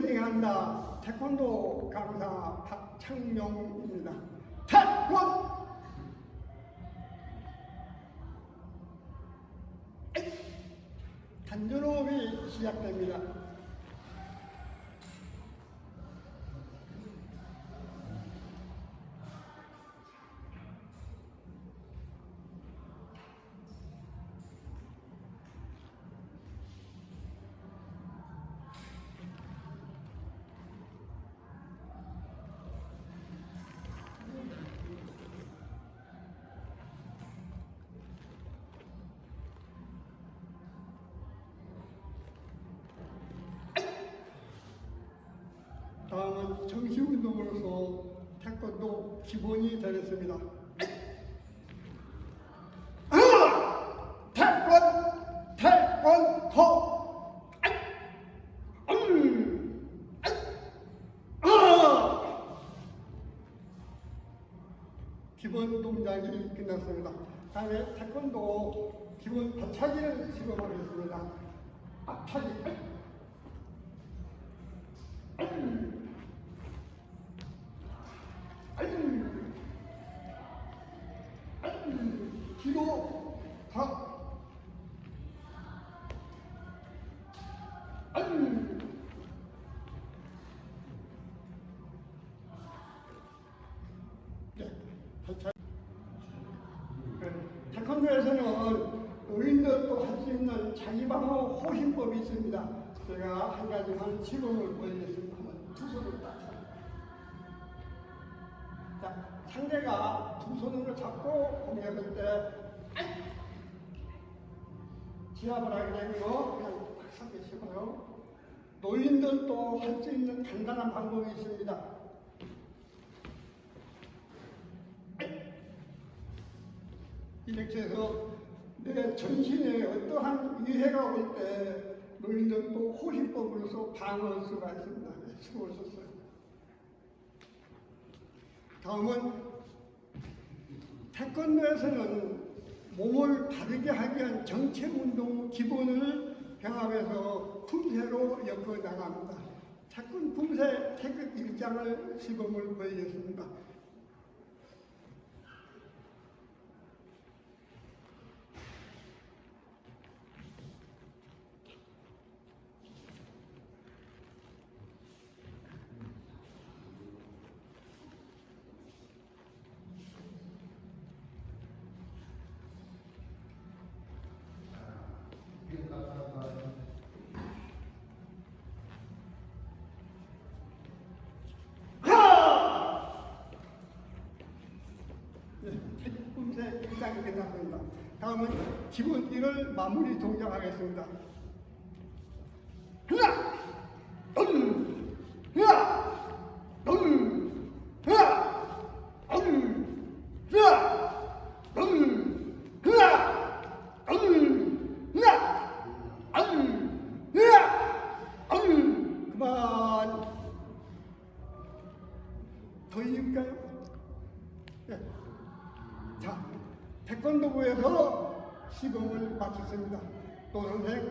진행한다. 태권도 강사 박창용입니다. 태권! 단전호흡이 시작됩니다. 다음은 정시운동으로서 태권도 기본이 되겠습니다. 태권도! 아이! 음! 아! 기본 동작이 끝났습니다. 다음에 태권도 기본 발차기를 시도하겠습니다. 앞차기. 태권도에서는 의인들도 할 수 있는 자기방어 호신법이 있습니다. 제가 한 가지만 시범을 보여드리겠습니다. 두 손을 딱. 자, 상대가 두 손으로 잡고 공격할 때! 지압을 하게 되면 그냥 팍 계시고요. 노인들도 할 수 있는 간단한 방법이 있습니다. 아이! 이렇게 해서 내 전신에 어떠한 위해가 올때 노인들도 호신법으로서 방어할 수가 있습니다. 네, 수고하셨어요. 다음은 태권도에서는 몸을 바르게 하기 위한 정체 운동 기본을 병합해서 품새로 엮어 나갑니다. 태권 품새 태극 일장을 시범을 보이겠습니다. 네, 품새 일장이 끝났습니다. 다음은 기본 1을 마무리 동작하겠습니다. 하나, 둘, 하나, 둘, 하나, 둘, 하나, 둘, 하나, 둘, 하나, 둘, 하나, 둘. 그만. 더 이을까요? 네. 자, 태권도부에서 시범을 마쳤습니다. 또 선생,